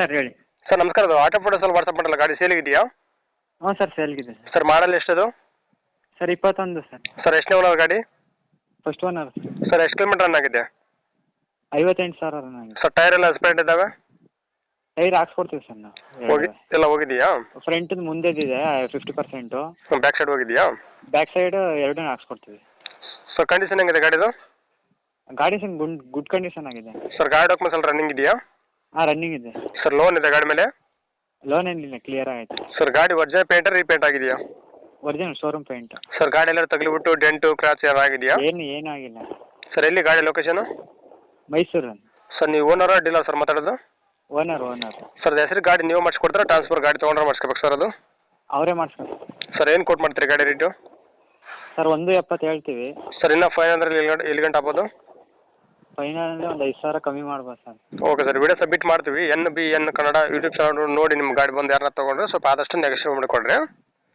Sir ಹೇಳಿ. Sir ನಮಸ್ಕಾರ ಅದು ಆಟೋ ಫೋಟೋಸ್ ಅಲ್ಲಿ ವಾಟ್ಸಪ್ ಮಾಡಲ್ಲ ಗಾಡಿ ಸೇಲಿಗಿದೆಯಾ ಹ್ಞೂ ಸರ್ ಸೇಲ್ಗಿದೆ ಸರ್. ಸರ್ ಮಾಡಲ್ ಎಷ್ಟದು? ಸರ್ ಇಪ್ಪತ್ತೊಂದು ಸರ್. ಸರ್ ಎಷ್ಟನೇ ಓನರ್ ಗಾಡಿ? First owner sir. ಎಷ್ಟು ಕಿಲೋಮೀಟರ್ ರನ್ ಆಗಿದೆ? ಐವತ್ತೆಂಟು ಸಾವಿರ ನನಗೆ ಸರ್ ಟೈರ್ ಎಲ್ಲ ಸ್ಪ್ರೆಂಟ್ ಇದ್ದಾವೆ? ಟೈರ್ ಹಾಕ್ಸ್ಕೊಡ್ತೀವಿ ಸರ್ ನಾವು. ಹೋಗಿ ಎಲ್ಲ ಹೋಗಿದೆಯಾ ಫ್ರಂಟ್ ಮುಂದೆದಿದೆ ಫಿಫ್ಟಿ ಪರ್ಸೆಂಟು ಬ್ಯಾಕ್ ಸೈಡ್ ಹೋಗಿದೆಯಾ ಬ್ಯಾಕ್ ಸೈಡ್ ಎರಡೂ ಹಾಕ್ಸ್ಕೊಡ್ತೀವಿ. ಸರ್ ಕಂಡೀಷನ್ ಹೆಂಗಿದೆ ಗಾಡಿದು? ಗಾಡಿ ಸರ್ ಗುಡ್ ಗುಡ್ ಕಂಡೀಷನ್ ಆಗಿದೆ. ಸರ್ ಗಾಡಿ ಡಾಕ್ಯುಮೆಂಟ್ಸ್ ಎಲ್ಲ ರನ್ನಿಂಗ್ ಇದೆಯಾ? ಹಾಂ ರನ್ನಿಂಗ್ ಇದೆ. ಸರ್ ಲೋನ್ ಇದೆ ಗಾಡಿ ಮೇಲೆ? ಲೋನ್ ಏನಿಲ್ಲ ಕ್ಲಿಯರ್ ಆಯ್ತು ಸರ್ ಗಾಡಿ ಒರಿಜಿನಲ್ ಪೇಂಟ್ ರೀಪೇಂಟ್ ಆಗಿದೆಯಾ? ಒರಿಜಿನಲ್ ಶೋರೂಮ್ ಪೇಂಟ್ ಸರ್ ಗಾಡಿ ಎಲ್ಲ ತಗಲಿಬಿಟ್ಟು ಡೆಂಟು ಕ್ರಾಚ್ ಏನಾರು ಆಗಿದೆಯಾ? ಏನು ಏನೂ ಆಗಿಲ್ಲ. ಸರ್ ಎಲ್ಲಿ ಗಾಡಿ ಲೊಕೇಶನ್ ಮೈಸೂರು ಸರ್ ನೀವು ಓನರಾ ಡೀಲರ್ ಸರ್ ಮಾತಾಡೋದು? ಓನರ್ ಓನರ್ ಸರ್ ಹೆಸರು ಗಾಡಿ ನೀವು ಮಾಡಿಸ್ಕೊಡ್ತಾರೆ ಟ್ರಾನ್ಸ್ಫರ್ ಗಾಡಿ ತೊಗೊಂಡ್ರೆ ಮಾಡಿಸ್ಕೋಬೇಕು ಸರ್ ಅದು? ಅವರೇ ಮಾಡಿಸ್ಕೊಂಡು ಸರ್ ಏನು ಕೊಟ್ಟು ಮಾಡ್ತೀರಿ ಗಾಡಿ ರೇಟು ಸರ್ ಒಂದು ಎಪ್ಪತ್ತು ಹೇಳ್ತೀವಿ. ಸರ್ ಇನ್ನೂ ಫೈವ್ ಗಂಟೆ ಎಲ್ಲಿ ಗಂಟೆ ಆಗ್ಬೋದು? ಫೈನಲ್ ಒಂದು ಐದು ಸಾವಿರ ಕಮ್ಮಿ ಮಾಡ್ಬೋದು sir. Okay sir video submit ಮಾಡ್ತೀವಿ. N B N Kannada YouTube channel ನೋಡಿ ನಿಮ್ಮ ಗಾಡಿ ಬಂದು ಯಾರನ್ನ ತಗೊಂಡ್ರೆ ಸ್ವಲ್ಪ ಆದಷ್ಟು ನೆಗೆಸ್ಟ್ ಮಾಡಿಕೊಡ್ರಿ.